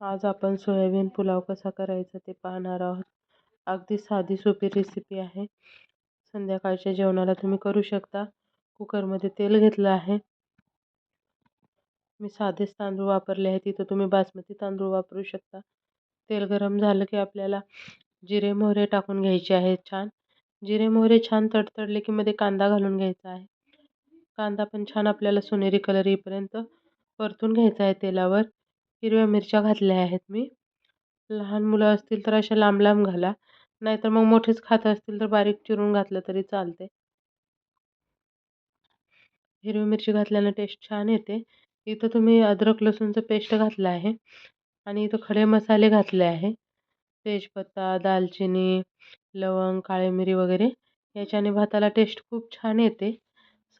आज आपण सोयाबीन पुलाव कसा करायचा ते पाहणार आहोत. अगदी साधी सोपी रेसिपी आहे. संध्याकाळच्या जेवणाला तुम्ही करू शकता. कुकरमध्ये तेल घेतलं आहे. मी साधेच तांदूळ वापरले आहेत. तिथं तुम्ही बासमती तांदूळ वापरू शकता. तेल गरम झालं की आपल्याला जिरे मोहरे टाकून घ्यायचे आहेत छान. जिरे मोहरे छान तडतडले की मध्ये कांदा घालून घ्यायचा आहे. कांदा पण छान आपल्याला सोनेरी कलर येईपर्यंत परतून घ्यायचा आहे तेलावर. हिरव्या मिरच्या घातल्या आहेत मी. लहान मुलं असतील तर अशा लांब लांब घाला. नाहीतर मग मोठेच खात असतील तर बारीक चिरून घातलं तरी चालते. हिरवी मिरची घातल्यानं टेस्ट छान येते. इथं तुम्ही अद्रक लसूणचं पेस्ट घातलं आहे. आणि इथं खडे मसाले घातले आहे. तेजपत्ता दालचिनी लवंग काळी मिरी वगैरे. याच्याने भाताला टेस्ट खूप छान येते.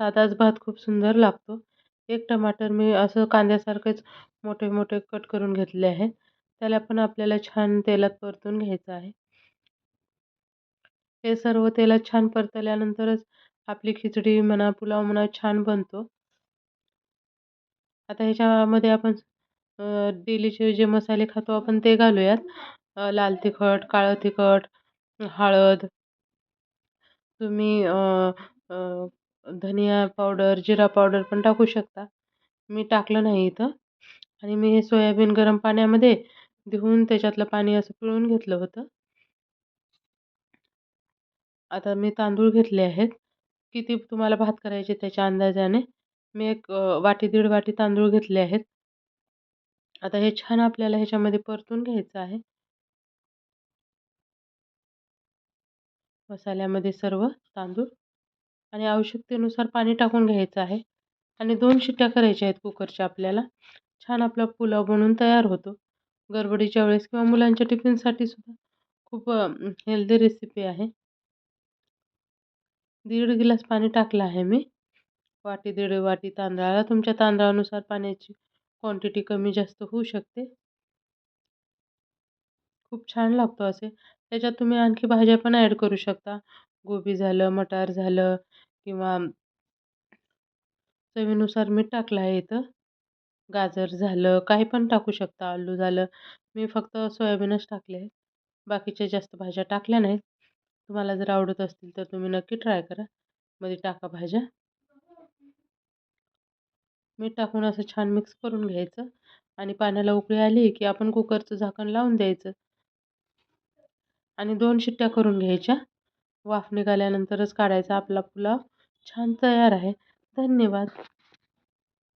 साधाच भात खूप सुंदर लागतो. एक टमाटर मी असं कांद्यासारखंच मोठे मोठे कट करून घेतले आहे. त्याला पण आपल्याला छान तेलात परतून घ्यायचं आहे. हे सर्व तेलात छान परतल्यानंतरच आपली खिचडी म्हणा पुलाव म्हणा छान बनतो. आता ह्याच्यामध्ये आपण डेलीचे जे मसाले खातो आपण ते घालूयात. लाल तिखट काळं तिखट हळद. तुम्ही धनिया पावडर जिरा पावडर पण टाकू शकता. मी टाकलं नाही इथं. आणि मी हे सोयाबीन गरम पाण्यामध्ये धुवून त्याच्यातलं पाणी असं पिळून घेतलं होतं. आता मी तांदूळ घेतले आहेत. किती तुम्हाला भात करायचे त्याच्या अंदाजाने? मी एक वाटी दीड वाटी तांदूळ घेतले आहेत. आता हे छान आपल्याला ह्याच्यामध्ये परतून घ्यायचं आहे. मसाल्यामध्ये सर्व तांदूळ. आणि आवश्यकतेनुसार पाणी टाकून घ्यायचं आहे. आणि दोन शिट्ट्या करायच्या आहेत कुकरच्या आपल्याला. छान आपला पुलाव बनून तयार होतो. गडबडीच्या वेळेस किंवा मुलांच्या टिफिनसाठी सुद्धा खूप हेल्दी रेसिपी आहे. दीड गिलास पाणी टाकलं आहे मी. वाटी दीड वाटी तांदळाला. तुमच्या तांदळानुसार पाण्याची क्वांटिटी कमी जास्त होऊ शकते. खूप छान लागतो असे. त्याच्यात तुम्ही आणखी भाज्या पण ॲड करू शकता. गोबी झालं मटार झालं किंवा चवीनुसार मीठ टाकलं आहे इथं. गाजर झालं काही पण टाकू शकता. आलू झालं. मी फक्त सोयाबीनच टाकले आहे बाकीच्या जास्त भाज्या टाकल्या नाहीत. तुम्हाला जर आवडत असतील तर तुम्ही नक्की ट्राय करा. मध्ये टाका भाज्या. मीठ टाकून असं छान मिक्स करून घ्यायचं. आणि पाण्याला उकळी आली की आपण कुकरचं झाकण लावून द्यायचं. आणि दोन शिट्ट्या करून घ्यायच्या. वाफ निघाल्यानंतरच काढायचा आपला पुलाव. छान तयार आहे. धन्यवाद.